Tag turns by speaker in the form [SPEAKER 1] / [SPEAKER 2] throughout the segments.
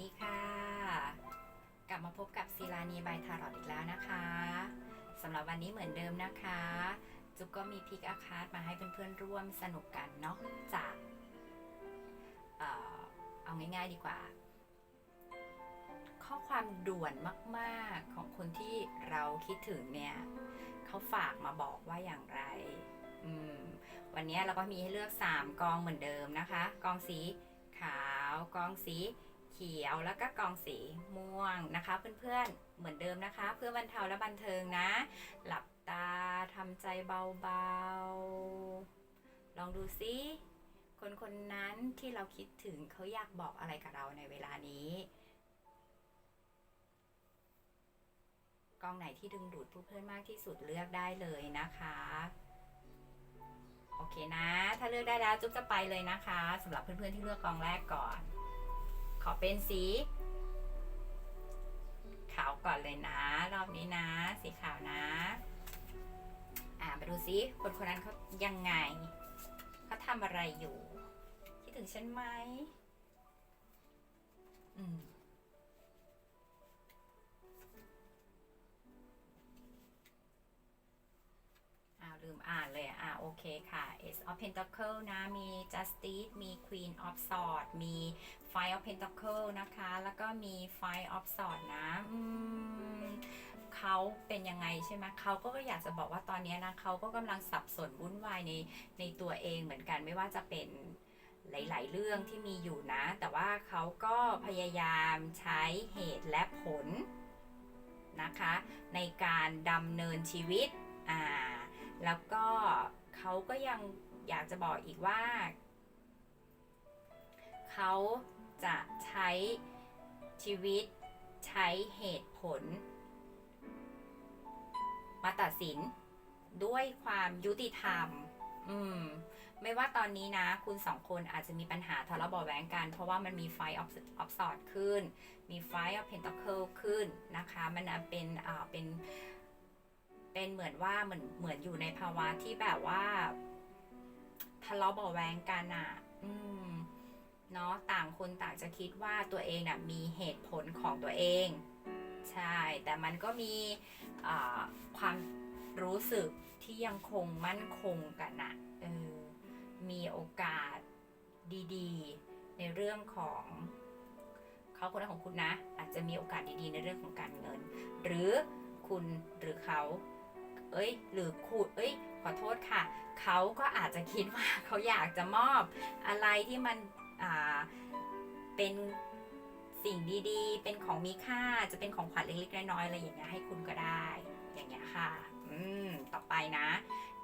[SPEAKER 1] ดีค่ะ กลับมาพบกับศิลานีบายทารอตอีกแล้วนะคะสำหรับวันนี้เหมือนเดิมนะคะ จุ๊บก็มีพิกอาคาร์ดมาให้เพื่อนๆร่วมสนุกกันเนาะจากเออเอาง่ายๆดีกว่า ข้อความด่วนมากๆของคนที่เราคิดถึงเนี่ยเขาฝากมาบอกว่าอย่างไรวันนี้เราก็มีให้เลือก 3 กองเหมือนเดิมนะคะ กองสีขาว กองสี เขียวแล้วก็กองสีม่วงนะคะ เพื่อนๆเหมือนเดิมนะคะ เพื่อบรรเทาและบันเทิงนะ หลับตาทำใจเบาๆ ลองดูซิคนคนนั้นที่เราคิดถึงเขาอยากบอกอะไรกับเราในเวลานี้กองไหนที่ดึงดูดผู้เพื่อนมากที่สุดเลือกได้เลยนะคะ โอเคนะ ถ้าเลือกได้แล้วจุ๊บจะไปเลยนะคะสำหรับเพื่อนๆที่เลือกกองแรกก่อน อเป็นสี ขาวก่อนเลยนะ รอบนี้นะ สีขาวนะ อ่าไปดูซิคนคนนั้นเขายังไงเขาทำอะไรอยู่ คิดถึงฉันไหมอืม ลืมอ่านเลยอะโอเคค่ะ Ace of Pentacle นะ มี Justice มี Queen of Swords มี Five of Pentacle นะคะ แล้วก็มี Five of Swords นะอืมเขาเป็นยังไงใช่ไหมเขาก็อยากจะบอกว่าตอนนี้นะเขาก็กำลังสับสนวุ่นวายในในตัวเองเหมือนกันไม่ว่าจะเป็นหลาย ๆ เรื่องที่มีอยู่นะ แต่ว่าเขาก็พยายามใช้เหตุและผลนะคะ ในการดำเนินชีวิตอ่า แล้วก็เขาก็ยังอยากจะบอกอีกว่า เขาจะใช้ชีวิตใช้เหตุผล มาตัดสินด้วยความยุติธรรม อืม ไม่ว่าตอนนี้นะ คุณสองคนอาจจะมีปัญหาทะเลาะเบาะแว้งกัน เพราะว่ามันมีไฟออฟออฟสอดขึ้น มีไฟออฟเพนต c เคิลขึ้นนะคะ มันเป็นอ่าเป็น เป็นเหมือนว่าเหมือนเหมือนอยู่ในภาวะที่แบบว่าทะเลาะเบาะแวงกันอะ อืม เนาะต่างคนต่างจะคิดว่าตัวเองน่ะมีเหตุผลของตัวเอง ใช่ แต่มันก็มีความรู้สึกที่ยังคงมั่นคงกันนะเออ มีโอกาสดีๆ ในเรื่องของเขาคนนั้นของคุณนะ อาจจะมีโอกาสดีๆ ในเรื่องของการเงิน หรือคุณหรือเขา เอ้ย หรือคุณเอ้ย ขอโทษค่ะ เขาก็อาจจะคิดว่าเขาอยากจะมอบอะไรที่มันเป็นสิ่งดีๆ เป็นของมีค่า จะเป็นของขวัญเล็กๆ น้อยๆ อะไรอย่างเงี้ยให้คุณก็ได้ อย่างเงี้ยค่ะ อืม ต่อไปนะ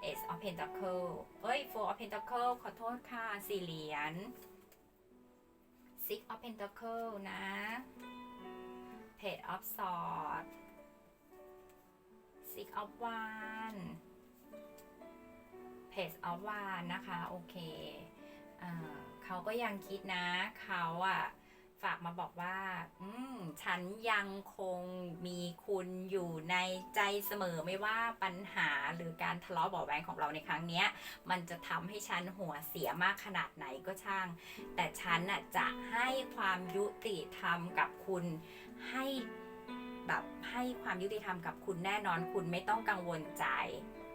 [SPEAKER 1] Ace of Pentacle เอ้ย Four of Pentacle ขอโทษค่ะสี่เหรียญ Six of Pentacle นะ Page of Swords Six of Wands Page of Wands นะคะ โอเคเอเขาก็ยังคิดนะเขาอะฝากมาบอกว่า อืม ฉันยังคงมีคุณอยู่ในใจเสมอไม่ว่าปัญหาหรือการทะเลาะเบาะแวงของเราในครั้งนี้มันจะทำให้ฉันหัวเสียมากขนาดไหนก็ช่าง แต่ฉันน่ะจะให้ความยุติธรรมกับคุณให้ แบบให้ความยุติธรรมกับคุณแน่นอนคุณไม่ต้องกังวลใจ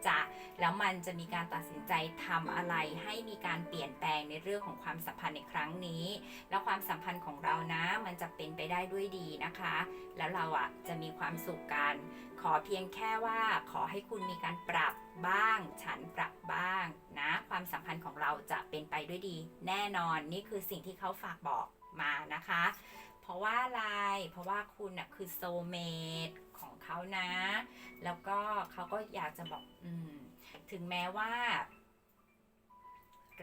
[SPEAKER 1] จะแล้วมันจะมีการตัดสินใจทำอะไร ให้มีการเปลี่ยนแปลงในเรื่องของความสัมพันธ์ในครั้งนี้ แล้วความสัมพันธ์ของเรานะ มันจะเป็นไปได้ด้วยดีนะคะ แล้วเราอะจะมีความสุขกัน ขอเพียงแค่ว่าขอให้คุณมีการปรับบ้าง ฉันปรับบ้างนะ ความสัมพันธ์ของเราจะเป็นไปด้วยดี แน่นอนนี่คือสิ่งที่เขาฝากบอกมานะคะ เพราะว่าอะไร เพราะว่าคุณน่ะคือโซเมดของเขานะ แล้วก็เขาก็อยากจะบอก อืม ถึงแม้ว่า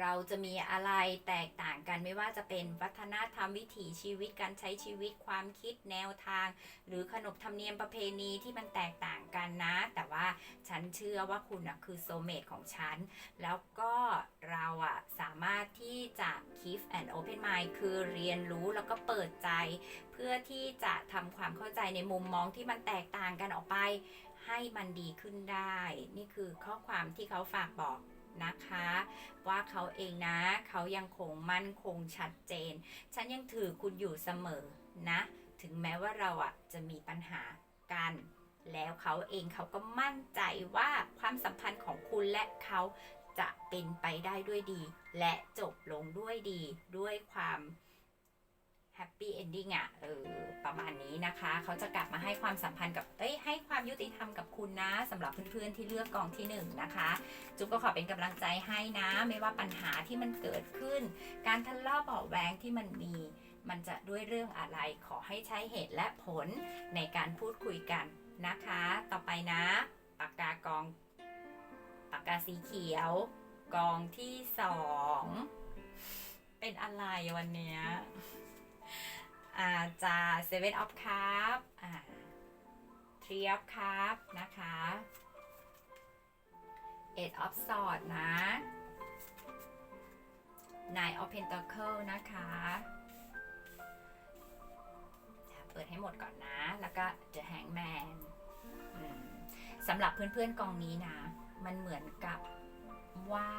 [SPEAKER 1] เราจะมีอะไรแตกต่างกันไม่ว่าจะเป็นวัฒนธรรมวิถีชีวิตการใช้ชีวิตความคิดแนวทาง หรือขนบธรรมเนียมประเพณีที่มันแตกต่างกันนะ แต่ว่าฉันเชื่อว่าคุณนะคือโซเมตของฉัน แล้วก็เราอะสามารถที่จะ keep an open mind คือเรียนรู้แล้วก็เปิดใจ เพื่อที่จะทำความเข้าใจในมุมมองที่มันแตกต่างกันออกไป ให้มันดีขึ้นได้ นี่คือข้อความที่เขาฝากบอก นะคะ ว่าเขาเองนะ เขายังคงมั่นคงชัดเจน ฉันยังถือคุณอยู่เสมอนะ ถึงแม้ว่าเราอะจะมีปัญหากัน แล้วเขาเองเขาก็มั่นใจว่าความสัมพันธ์ของคุณและเขาจะเป็นไปได้ด้วยดี และจบลงด้วยดีด้วยความ แฮปปี้เอนดิ้งอะเออประมาณนี้นะคะ เขาจะกลับมาให้ความสัมพันธ์กับเอ้ยให้ความยุติธรรมกับคุณนะสำหรับเพื่อนๆที่เลือกกองที่หนึ่งนะคะจุ๊บก็ขอเป็นกำลังใจให้นะ ไม่ว่าปัญหาที่มันเกิดขึ้น การทะเลาะเบาะแวงที่มันมี มันจะด้วยเรื่องอะไรขอให้ใช้เหตุและผลในการพูดคุยกันนะคะ ต่อไปนะปากกากองปากกาสีเขียว กองที่สองเป็นอะไรวันเนี้ย อาจะ seven of cup อ่า three of cup นะคะ eight of sword นะ nine of pentacle นะคะเปิดให้หมดก่อนนะ แล้วก็ The Hangman สำหรับเพื่อนๆกองนี้นะ มันเหมือนกับว่า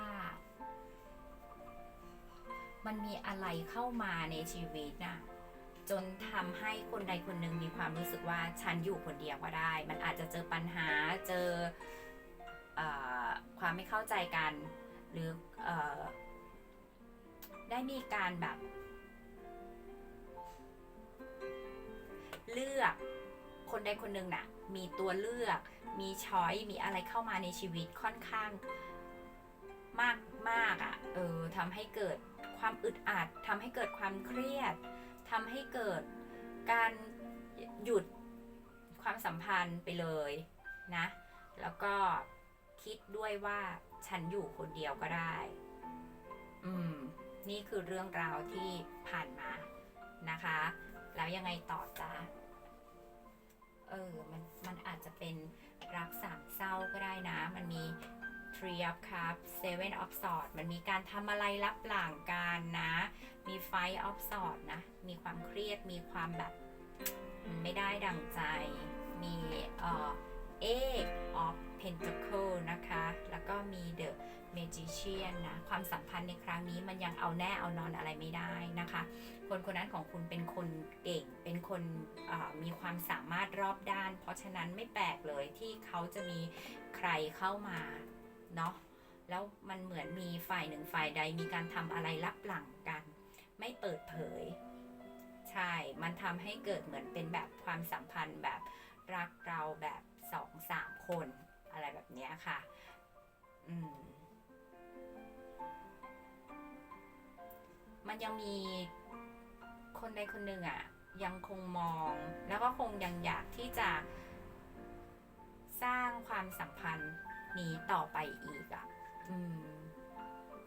[SPEAKER 1] มันมีอะไรเข้ามาในชีวิตน่ะ จนทำให้คนใดคนหนึ่งมีความรู้สึกว่าฉันอยู่คนเดียวก็ได้ มันอาจจะเจอปัญหาเจออความไม่เข้าใจกัน หรืออได้มีการแบบ เลือกคนใดคนหนึ่งน่ะ มีตัวเลือก มีช้อยมีอะไรเข้ามาในชีวิตค่อนข้างมากมากอะ่ะ เออทำให้เกิดความอึดอัดทำให้เกิดความเครียด ทำให้เกิดการหยุดความสัมพันธ์ไปเลยนะ แล้วก็คิดด้วยว่าฉันอยู่คนเดียวก็ได้ อืม นี่คือเรื่องราวที่ผ่านมานะคะ แล้วยังไงต่อจ้าเออ มัน มันอาจจะเป็นรักสามเศร้าก็ได้นะ มันมี Three of Cups Seven of Swords มันมีการทำอะไรรับหลังกันนะ มี Five of Swords นะ มีความเครียด มีความแบบไม่ได้ดังใจ มีเอ่อ Eight of Pentacle นะคะ แล้วก็มี The Magician นะ ความสัมพันธ์ในครั้งนี้มันยังเอาแน่เอานอนอะไรไม่ได้นะคะ คนคนนั้นของคุณเป็นคนเก่ง เป็นคนมีความสามารถรอบด้าน เพราะฉะนั้นไม่แปลกเลยที่เขาจะมีใครเข้ามา เนาะแล้วมันเหมือนมีฝ่ายหนึ่งฝ่ายใดมีการทำอะไรลับหลังกัน ไม่เปิดเผย ใช่ มันทำให้เกิดเหมือนเป็นแบบความสัมพันธ์แบบรักเราแบบสองสามคนอะไรแบบนี้ค่ะ อืม มันยังมีคนใดคนหนึ่งอะ่ะ ยังคงมองแล้วก็คงยังอยากที่จะสร้างความสัมพันธ์ นี้ต่อไปอีกอะ่ะอืม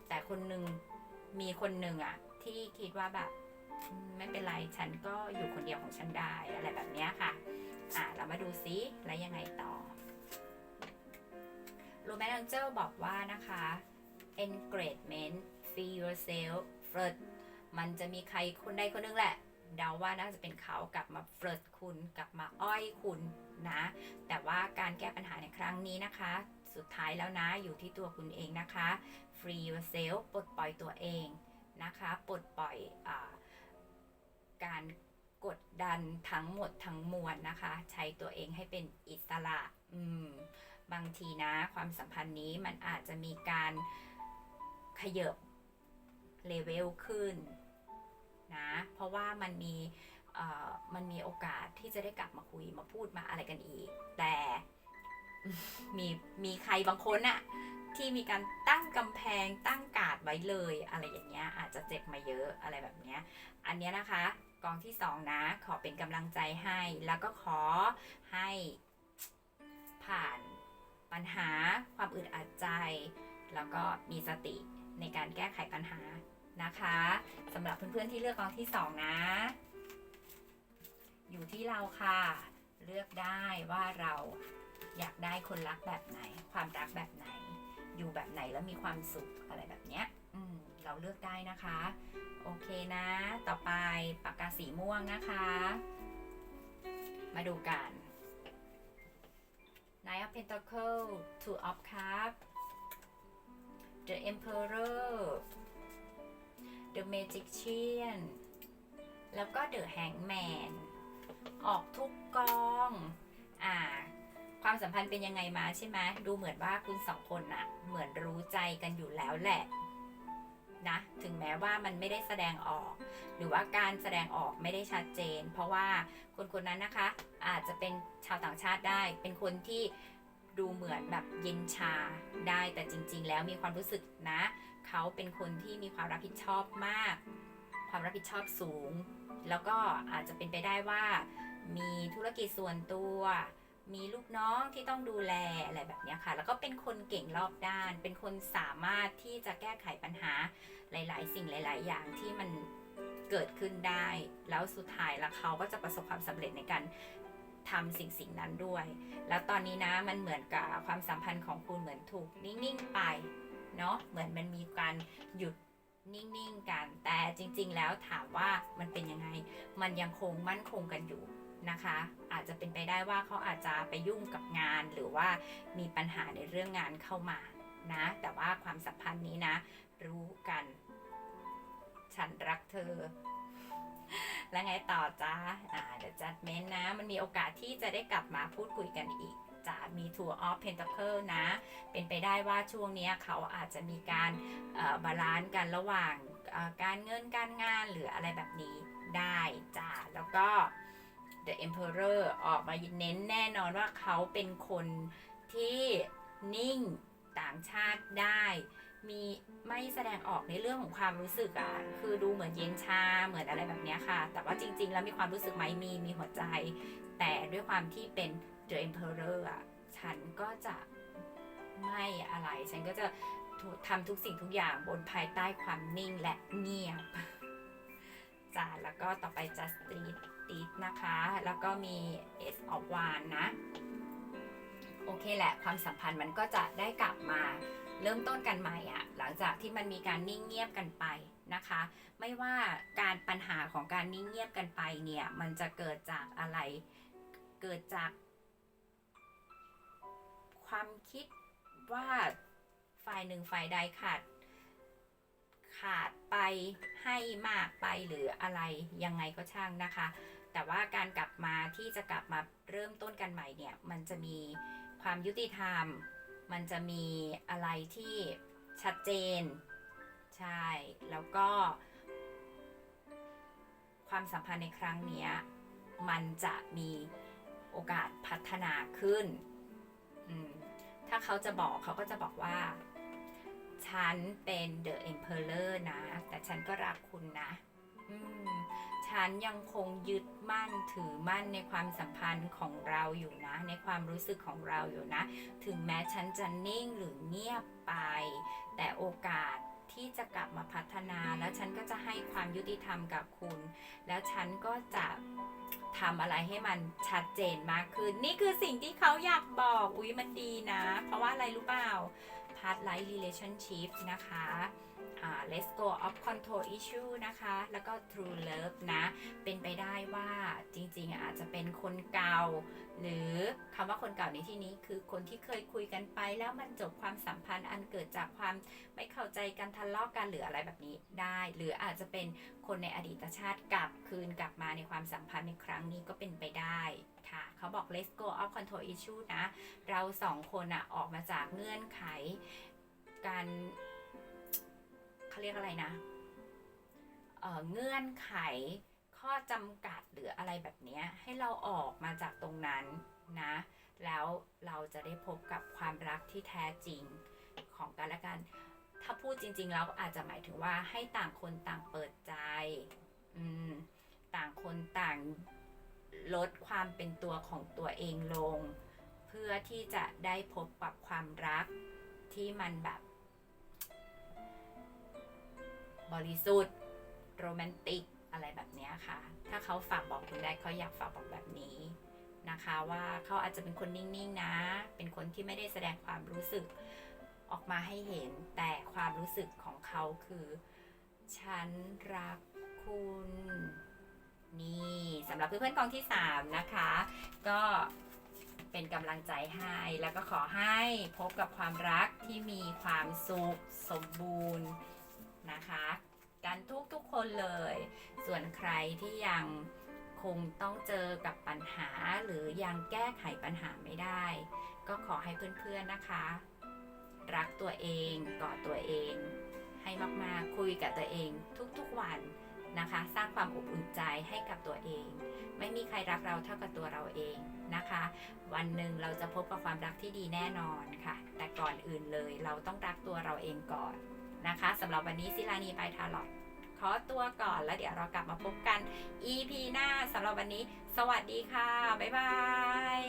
[SPEAKER 1] แต่คนหนึ่งมีคนหนึ่งอะ่ะ ที่คิดว่าแบบไม่เป็นไรฉันก็อยู่คนเดียวของฉันได้อะไรแบบเนี้ยค่ะ อะ เรามาดูซิแล้วยังไงต่อโรแมนต์เจลบอกว่านะคะ engagement feel yourself flirt มันจะมีใครคนใดคนหนึงแหละ เดาว่าน่าจะเป็นเขากลับมาเฟลิร์ตคุณ กลับมาอ้อยคุณนะ แต่ว่าการแก้ปัญหาในครั้งนี้นะคะ สุดท้ายแล้วนะ อยู่ที่ตัวคุณเองนะคะ free yourself ปลดปล่อยตัวเองนะคะ ปลดปล่อยอการกดดันทั้งหมดทั้งมวลนะคะ ใช้ตัวเองให้เป็นอิสระอืมบางทีนะ ความสัมพันธ์นี้มันอาจจะมีการขยบเลเวลขึ้นนะ เพราะว่ามันมีมันมีโอกาสที่จะได้กลับมาคุยมาพูดมาอะไรกันอีก แต่ มีมีใครบางคนอะที่มีการตั้งกำแพงตั้งกาดไว้เลย อะไรอย่างเงี้ยอาจจะเจ็บมาเยอะอะไรแบบเนี้ยอันเนี้ยนะคะกองที่สองนะ ขอเป็นกำลังใจให้ แล้วก็ขอให้ผ่านปัญหาความอึดอัดใจ แล้วก็มีสติในการแก้ไขปัญหานะคะสำหรับเพื่อนๆที่เลือกกองที่สองนะ อยู่ที่เราค่ะ เลือกได้ว่าเรา อยากได้คนรักแบบไหน ความรักแบบไหน อยู่แบบไหนแล้วมีความสุขอะไรแบบเนี้ยอืมเราเลือกได้นะคะ โอเคนะ ต่อไปปากกาสีม่วงนะคะ มาดูกัน Nine of Pentacles Two of Cups The Emperor The Magician แล้วก็ The Hangman ออกทุกกอง อ่า ความสัมพันธ์เป็นยังไงมาใช่ไหมดูเหมือนว่าคุณสองคนอะเหมือนรู้ใจกันอยู่แล้วแหละนะถึงแม้ว่ามันไม่ได้แสดงออก หรือว่าการแสดงออกไม่ได้ชัดเจน เพราะว่าคนคนนั้นนะคะ อาจจะเป็นชาวต่างชาติได้ เป็นคนที่ดูเหมือนแบบเย็นชาได้แต่จริง ๆ แล้วมีความรู้สึกนะ เขาเป็นคนที่มีความรับผิดชอบมาก ความรับผิดชอบสูง แล้วก็อาจจะเป็นไปได้ว่า มีธุรกิจส่วนตัว มีลูกน้องที่ต้องดูแลอะไรแบบนี้ค่ะ แล้วก็เป็นคนเก่งรอบด้าน เป็นคนสามารถที่จะแก้ไขปัญหาหลาย ๆ สิ่งหลาย ๆ อย่างที่มันเกิดขึ้นได้ แล้วสุดท้ายแล้วเขาก็จะประสบความสำเร็จในการทำสิ่งสิ่งนั้นด้วย แล้วตอนนี้นะมันเหมือนกับความสัมพันธ์ของคุณเหมือนถูกนิ่ง ๆ ไปเนาะ เหมือนมันมีการหยุดนิ่ง ๆ กัน แต่จริง ๆ แล้วถามว่ามันเป็นยังไง มันยังคงมั่นคงกันอยู่ นะคะ อาจจะเป็นไปได้ว่าเขาอาจจะไปยุ่งกับงานหรือว่ามีปัญหาในเรื่องงานเข้ามานะ แต่ว่าความสัมพันธ์นี้นะ รู้กัน ฉันรักเธอ แล้วไงต่อจ้าอ่าเดี๋ยวจัดเมนนะ มันมีโอกาสที่จะได้กลับมาพูดคุยกันอีกจะมี Tour of Pentacle นะ เป็นไปได้ว่าช่วงนี้เขาอาจจะมีการบาลานซ์กันระหว่างการเงินการงานหรืออะไรแบบนี้ได้จ้าแล้วก็ The Emperor ออกมาเน้นแน่นอนว่าเขาเป็นคนที่นิ่งต่างชาติได้ มีไม่แสดงออกในเรื่องของความรู้สึกอะคือดูเหมือนเย็นชาเหมือนอะไรแบบนี้ค่ะ แต่ว่าจริง ๆ แล้วมีความรู้สึกไหมมีมีหัวใจ แต่ด้วยความที่เป็น The Emperor อะฉันก็จะไม่อะไร ฉันก็จะทำทุกสิ่งทุกอย่างบนภายใต้ความนิ่งและเงียบจ้าแล้วก็ต่อไป just street ติ ดนะคะ แล้วก็มี S of w a n นะ โอเคแหละ ความสัมพันธ์มันก็จะได้กลับมาเริ่มต้นกันใหม่อะหลังจากที่มันมีการนิ่งเงียบกันไปนะคะ ไม่ว่าการปัญหาของการนิ่งเงียบกันไปเนี่ย มันจะเกิดจากอะไร เกิดจากความคิดว่าฝ่ายหนึ่งฝ่ายใดขาด ขาดไปให้มากไปหรืออะไรยังไงก็ช่างนะคะ แต่ว่าการกลับมาที่จะกลับมาเริ่มต้นกันใหม่เนี่ย มันจะมีความยุติธรรม มันจะมีอะไรที่ชัดเจน ใช่ แล้วก็ ความสัมพันธ์ในครั้งนี้มันจะมีโอกาสพัฒนาขึ้น ถ้าเขาจะบอกเขาก็จะบอกว่า ฉันเป็น The Emperor นะ แต่ฉันก็รักคุณนะ อืม ฉันยังคงยึดมั่นถือมั่นในความสัมพันธ์ของเราอยู่นะ ในความรู้สึกของเราอยู่นะ ถึงแม้ฉันจะนิ่งหรือเงียบไป แต่โอกาสที่จะกลับมาพัฒนา แล้วฉันก็จะให้ความยุติธรรมกับคุณ แล้วฉันก็จะทำอะไรให้มันชัดเจนมากขึ้น นี่คือสิ่งที่เขาอยากบอก อุ๊ยมันดีนะ เพราะว่าอะไรรู้เปล่า Past Life Relationship นะคะ Let's Go of Control Issue นะคะ แล้วก็ True Love นะ เป็นไปได้ว่าจริงๆ อาจจะเป็นคนเก่า หรือคำว่าคนเก่าในที่นี้คือคนที่เคยคุยกันไป แล้วมันจบความสัมพันธ์อันเกิดจากความไม่เข้าใจกันทะเลาะกันหรืออะไรแบบนี้ได้ หรืออาจจะเป็นคนในอดีตชาติกลับคืนกลับมาในความสัมพันธ์ในครั้งนี้ก็เป็นไปได้ค่ะเขาบอก let's go of control issue นะ เราสองคนอะออกมาจากเงื่อนไขการ เขาเรียกอะไรนะเเงื่อนไขข้อจำกัดหรืออะไรแบบนี้ให้เราออกมาจากตรงนั้นนะ แล้วเราจะได้พบกับความรักที่แท้จริงของกันและกัน ถ้าพูดจริง ๆ แล้วอาจจะหมายถึงว่าให้ต่างคนต่างเปิดใจต่างคนต่างลดความเป็นตัวของตัวเองลง เพื่อที่จะได้พบกับความรักที่มันแบบ บริสุทธิ์โรแมนติกอะไรแบบนี้ค่ะ ถ้าเขาฝากบอกคุณได้เขาอยากฝากบอกแบบนี้นะคะว่าเขาอาจจะเป็นคนนิ่งๆนะ เป็นคนที่ไม่ได้แสดงความรู้สึกออกมาให้เห็นแต่ความรู้สึกของเขาคือ ฉันรักคุณ นี่สำหรับเพื่อนๆกองที่ 3 นะคะ ก็เป็นกำลังใจให้แล้วก็ขอให้พบกับความรักที่มีความสุขสมบูรณ์ นะคะ กันทุกทุกๆคนเลย ส่วนใครที่ยังคงต้องเจอกับปัญหาหรือยังแก้ไขปัญหาไม่ได้ ก็ขอให้เพื่อนๆนะคะ รักตัวเองกอดตัวเอง ให้มากๆคุยกับตัวเองทุกๆวันนะคะ สร้างความอบอุ่นใจให้กับตัวเอง ไม่มีใครรักเราเท่ากับตัวเราเองนะคะ วันหนึ่งเราจะพบกับความรักที่ดีแน่นอนค่ะ แต่ก่อนอื่นเลยเราต้องรักตัวเราเองก่อน นะคะสำหรับวันนี้ซิลานีไปทาลอดขอตัวก่อนแล้วเดี๋ยวเรากลับมาพบกัน EP หน้าสำหรับวันนี้ สวัสดีค่ะ บ๊ายบาย